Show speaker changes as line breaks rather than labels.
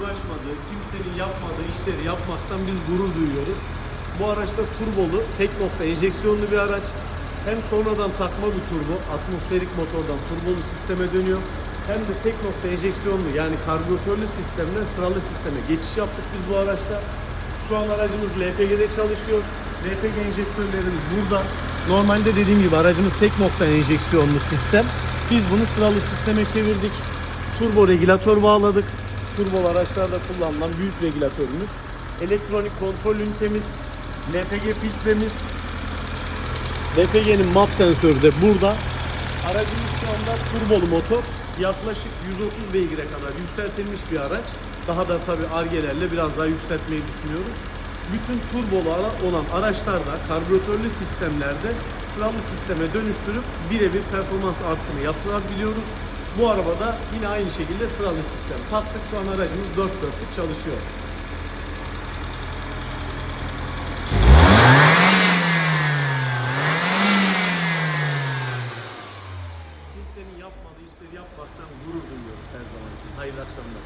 uğraşmadığı, kimsenin yapmadığı işleri yapmaktan biz gurur duyuyoruz. Bu araçta turbolu, tek nokta enjeksiyonlu bir araç. Hem sonradan takma bir turbo, atmosferik motordan turbolu sisteme dönüyor. Hem de tek nokta enjeksiyonlu yani karbüratörlü sistemden sıralı sisteme geçiş yaptık biz bu araçta. Şu an aracımız LPG'de çalışıyor. LPG enjektörlerimiz burada. Normalde dediğim gibi aracımız tek nokta enjeksiyonlu sistem. Biz bunu sıralı sisteme çevirdik. Turbo regülatör bağladık. Turbo araçlarda kullanılan büyük regülatörümüz. Elektronik kontrol ünitemiz, LPG filtremiz, LPG'nin map sensörü de burada. Aracımız şu anda turbolu motor. Yaklaşık 130 beygire kadar yükseltilmiş bir araç. Daha da tabi argelerle biraz daha yükseltmeyi düşünüyoruz. Bütün turbolu olan araçlarda, karbüratörlü sistemlerde sıralı sisteme dönüştürüp birebir performans artımı yaptırabiliyoruz. Bu arabada yine aynı şekilde sıralı sistem taktık. Şu an aracımız 4 dörtlük çalışıyor. Kimsenin yapmadığı işleri yapmaktan gurur duyuyoruz her zaman için. Hayırlı akşamlar.